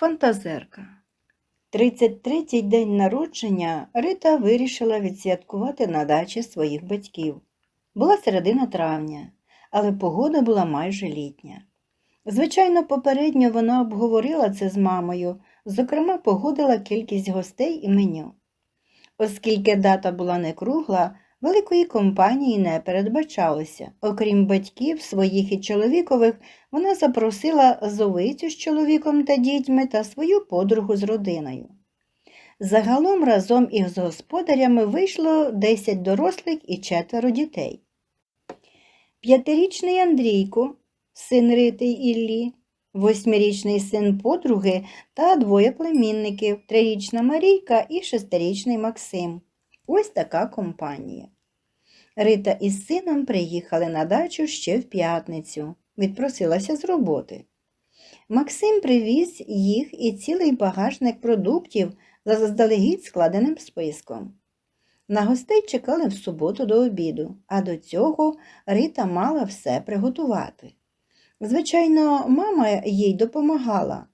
Фантазерка. 33-й день народження Рита вирішила відсвяткувати на дачі своїх батьків. Була середина травня, але погода була майже літня. Звичайно, попередньо вона обговорила це з мамою, зокрема, погодила кількість гостей і меню. Оскільки дата була не кругла, великої компанії не передбачалося. Окрім батьків, своїх і чоловікових, вона запросила зовицю з чоловіком та дітьми та свою подругу з родиною. Загалом разом із господарями вийшло 10 дорослих і четверо дітей. П'ятирічний Андрійко, син Рити Іллі, восьмирічний син подруги та двоє племінників, трирічна Марійка і шестирічний Максим. Ось така компанія. Рита із сином приїхали на дачу ще в п'ятницю, відпросилася з роботи. Максим привіз їх і цілий багажник продуктів за заздалегідь складеним списком. На гостей чекали в суботу до обіду, а до цього Рита мала все приготувати. Звичайно, мама їй допомагала,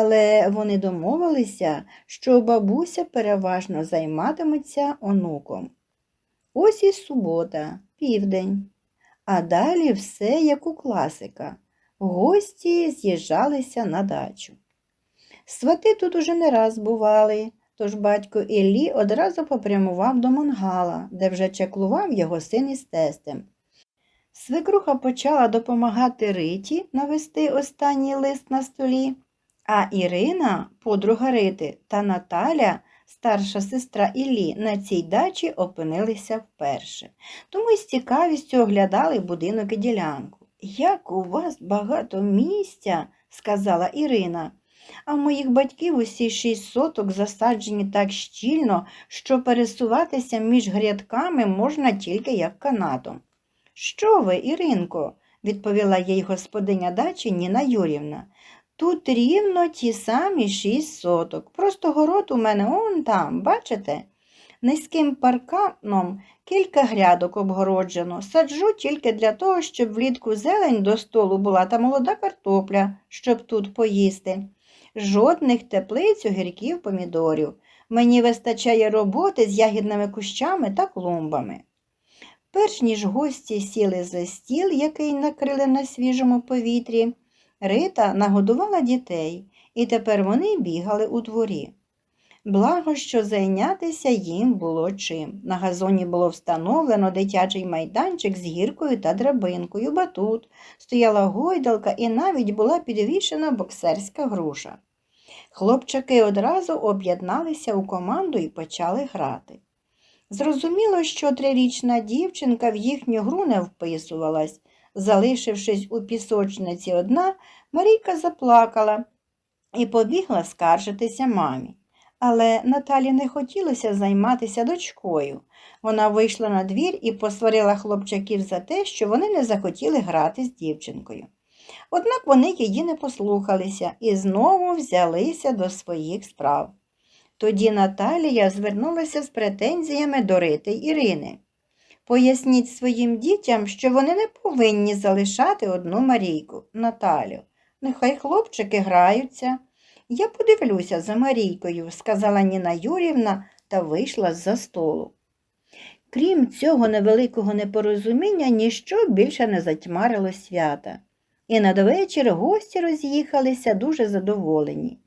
але вони домовилися, що бабуся переважно займатиметься онуком. Ось і субота, південь, а далі все як у класика. Гості з'їжджалися на дачу. Свати тут уже не раз бували, тож батько Іллі одразу попрямував до мангала, де вже чаклував його син із тестем. Свекруха почала допомагати Риті навести останній лист на столі, а Ірина, подруга Рити, та Наталя, старша сестра Іллі, на цій дачі опинилися вперше, тому з цікавістю оглядали будинок і ділянку. Як у вас багато місця, сказала Ірина. А в моїх батьків усі шість соток засаджені так щільно, що пересуватися між грядками можна тільки як канатом. Що ви, Іринко? відповіла їй господиня дачі Ніна Юрівна. Тут рівно ті самі шість соток. Просто город у мене он там, бачите? Низьким парканом кілька грядок обгороджено. Саджу тільки для того, щоб влітку зелень до столу була та молода картопля, щоб тут поїсти. Жодних теплиць, огірків, помідорів. Мені вистачає роботи з ягідними кущами та клумбами. Перш ніж гості сіли за стіл, який накрили на свіжому повітрі, Рита нагодувала дітей, і тепер вони бігали у дворі. Благо, що зайнятися їм було чим. На газоні було встановлено дитячий майданчик з гіркою та драбинкою, батут, стояла гойдалка і навіть була підвішена боксерська груша. Хлопчаки одразу об'єдналися у команду і почали грати. Зрозуміло, що трирічна дівчинка в їхню гру не вписувалась. Залишившись у пісочниці одна, Марійка заплакала і побігла скаржитися мамі. Але Наталі не хотілося займатися дочкою. Вона вийшла на двір і посварила хлопчаків за те, що вони не захотіли грати з дівчинкою. Однак вони її не послухалися і знову взялися до своїх справ. Тоді Наталія звернулася з претензіями до Рити Ірини. Поясніть своїм дітям, що вони не повинні залишати одну Марійку, Наталю. Нехай хлопчики граються. Я подивлюся за Марійкою, сказала Ніна Юрівна та вийшла з-за столу. Крім цього невеликого непорозуміння, ніщо більше не затьмарило свята. І надвечір гості роз'їхалися дуже задоволені.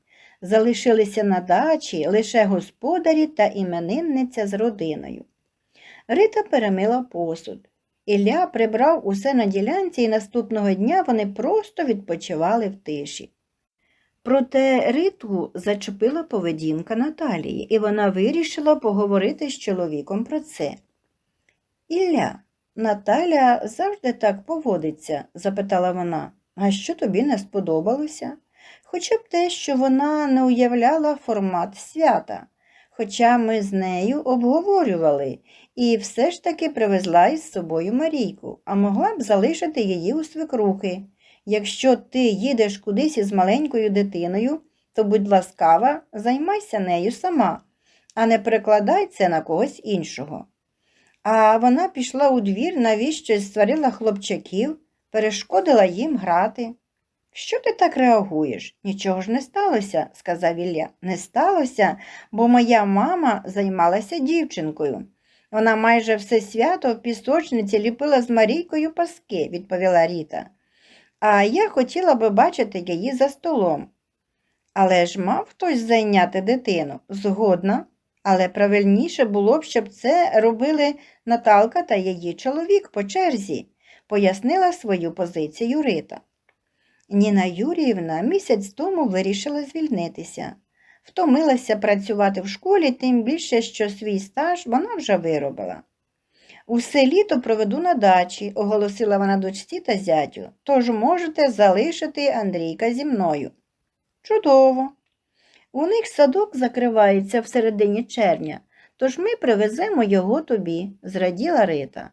Залишилися на дачі лише господарі та іменинниця з родиною. Рита перемила посуд. Ілля прибрав усе на ділянці, і наступного дня вони просто відпочивали в тиші. Проте Риту зачепила поведінка Наталії, і вона вирішила поговорити з чоловіком про це. Ілля, Наталя завжди так поводиться? запитала вона. А що тобі не сподобалося? Хоча б те, що вона не уявляла формат свята. Хоча ми з нею обговорювали і все ж таки привезла із собою Марійку, а могла б залишити її у свекрухи. Якщо ти їдеш кудись із маленькою дитиною, то будь ласкава, займайся нею сама, а не перекладай це на когось іншого. А вона пішла у двір, навіщо створила хлопчаків, перешкодила їм грати. Що ти так реагуєш? Нічого ж не сталося, сказав Ілля. Не сталося, бо моя мама займалася дівчинкою. Вона майже все свято в пісочниці ліпила з Марійкою паски, відповіла Ріта. А я хотіла би бачити її за столом. Але ж мав хтось зайняти дитину, згодна, але правильніше було б, щоб це робили Наталка та її чоловік по черзі, пояснила свою позицію Рита. Ніна Юріївна місяць тому вирішила звільнитися. Втомилася працювати в школі, тим більше, що свій стаж вона вже виробила. Усе літо проведу на дачі, оголосила вона дочці та зятю, тож можете залишити Андрійка зі мною. Чудово. У них садок закривається в середині червня, тож ми привеземо його тобі, зраділа Рита.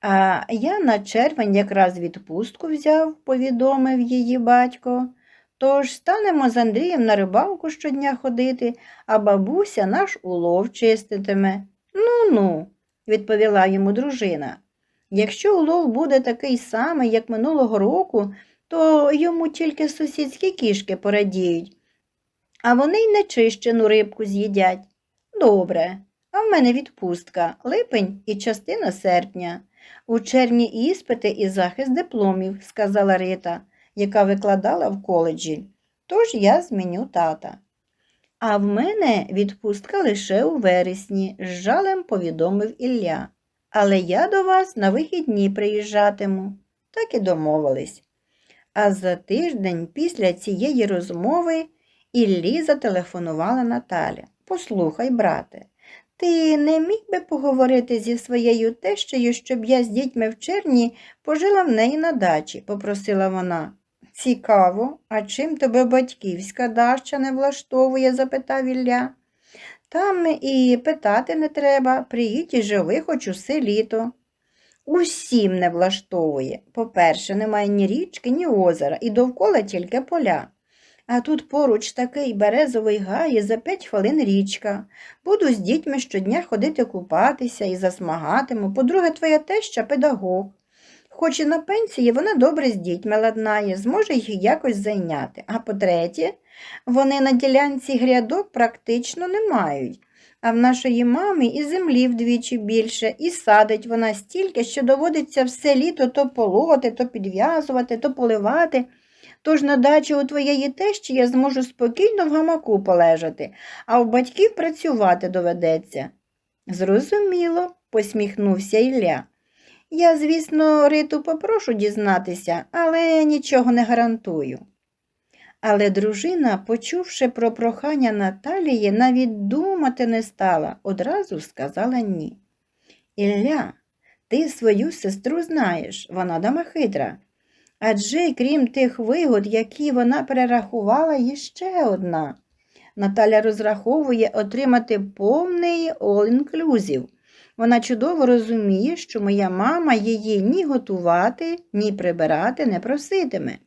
А я на червень якраз відпустку взяв, повідомив її батько. Тож станемо з Андрієм на рибалку щодня ходити, а бабуся наш улов чиститиме. Ну ну, відповіла йому дружина. Якщо улов буде такий самий, як минулого року, то йому тільки сусідські кішки порадіють, а вони й нечищену рибку з'їдять. Добре, а в мене відпустка, липень і частина серпня. У червні іспити і захист дипломів, сказала Рита, яка викладала в коледжі. Тож я зміню тата. А в мене відпустка лише у вересні, з жалем повідомив Ілля. Але я до вас на вихідні приїжджатиму. Так і домовились. А за тиждень після цієї розмови Іллі зателефонувала Наталя. Послухай, брате, ти не міг би поговорити зі своєю тещею, щоб я з дітьми в червні пожила в неї на дачі, попросила вона. Цікаво, а чим тебе батьківська дача не влаштовує? запитав Ілля. Там і питати не треба, приїдь і живи хоч усе літо. Усім не влаштовує. По-перше, немає ні річки, ні озера, і довкола тільки поля. А тут поруч такий березовий гай і за п'ять хвилин річка. Буду з дітьми щодня ходити купатися і засмагатиму. По-друге, твоя теща педагог. Хоч і на пенсії вона добре з дітьми ладнає, зможе їх якось зайняти. А по-третє, вони на ділянці грядок практично не мають. А в нашої мами і землі вдвічі більше, і садить вона стільки, що доводиться все літо то полоти, то підв'язувати, то поливати. Тож на дачі у твоєї тещі я зможу спокійно в гамаку полежати, а в батьків працювати доведеться. Зрозуміло, посміхнувся Ілля. Я, звісно, Риту попрошу дізнатися, але нічого не гарантую. Але дружина, почувши про прохання Наталії, навіть думати не стала, одразу сказала ні. Ілля, ти свою сестру знаєш, вона дама хитра. Адже крім тих вигод, які вона перерахувала, є ще одна. Наталя розраховує отримати повний all-inclusive. Вона чудово розуміє, що моя мама її ні готувати, ні прибирати не проситиме.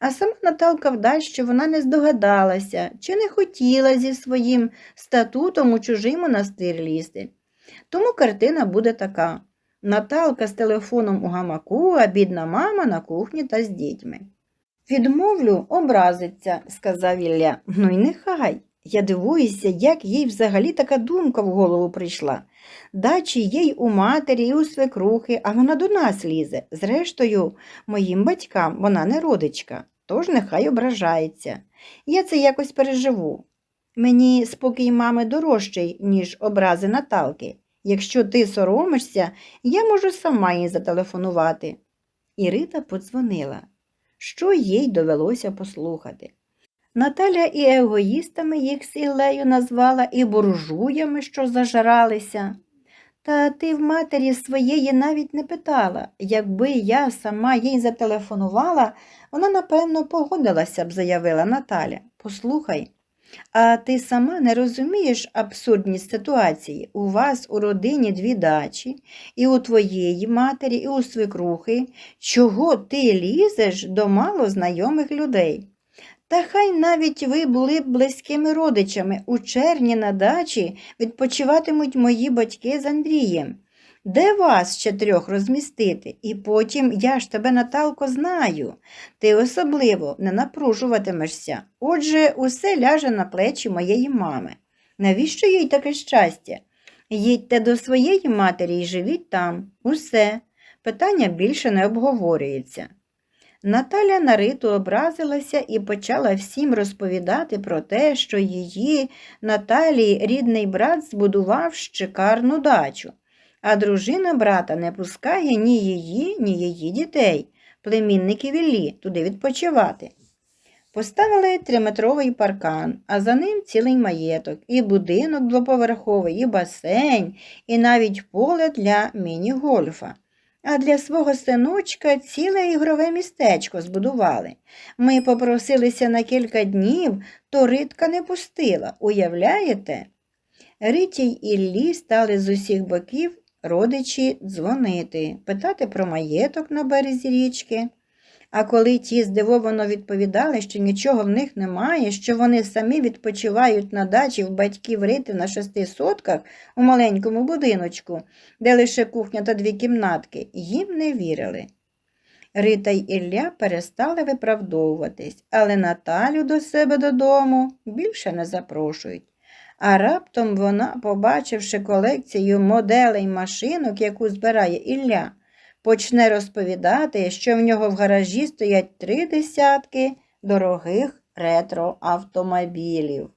А сама Наталка вдасть, що вона не здогадалася чи не хотіла зі своїм статутом у чужий монастир лізти. Тому картина буде така. Наталка з телефоном у гамаку, а бідна мама на кухні та з дітьми. Відмовлю, образиться, сказав Ілля. Ну й нехай. Я дивуюся, як їй взагалі така думка в голову прийшла. Дачі їй у матері і у свекрухи, а вона до нас лізе. Зрештою, моїм батькам вона не родичка, тож нехай ображається. Я це якось переживу. Мені спокій мами дорожчий, ніж образи Наталки. Якщо ти соромишся, я можу сама їй зателефонувати. І Рита подзвонила, що їй довелося послухати. Наталя і егоїстами їх з назвала, і буржуями, що зажралися. Та ти в матері своєї навіть не питала. Якби я сама їй зателефонувала, вона, напевно, погодилася б, заявила Наталя. Послухай, а ти сама не розумієш абсурдність ситуації. У вас у родині дві дачі, і у твоєї матері, і у свекрухи. Чого ти лізеш до мало знайомих людей? Та хай навіть ви були б близькими родичами. У червні на дачі відпочиватимуть мої батьки з Андрієм. Де вас ще трьох розмістити? І потім я ж тебе, Наталко, знаю. Ти особливо не напружуватимешся. Отже, усе ляже на плечі моєї мами. Навіщо їй таке щастя? Їдьте до своєї матері і живіть там. Усе. Питання більше не обговорюється. Наталя на риту образилася і почала всім розповідати про те, що її Наталії рідний брат збудував шикарну дачу, а дружина брата не пускає ні її, ні її дітей, племінників Іллі, туди відпочивати. Поставили триметровий паркан, а за ним цілий маєток, і будинок двоповерховий, і басейн, і навіть поле для міні-гольфа. А для свого синочка ціле ігрове містечко збудували. Ми попросилися на кілька днів, то ритка не пустила, уявляєте? Риті й Іллі стали з усіх боків родичі дзвонити, питати про маєток на березі річки. А коли ті здивовано відповідали, що нічого в них немає, що вони самі відпочивають на дачі в батьків Рити на шести сотках у маленькому будиночку, де лише кухня та дві кімнатки, їм не вірили. Рита й Ілля перестали виправдовуватись, але Наталю до себе додому більше не запрошують. А раптом вона, побачивши колекцію моделей машинок, яку збирає Ілля, почне розповідати, що в нього в гаражі стоять три десятки дорогих ретро-автомобілів.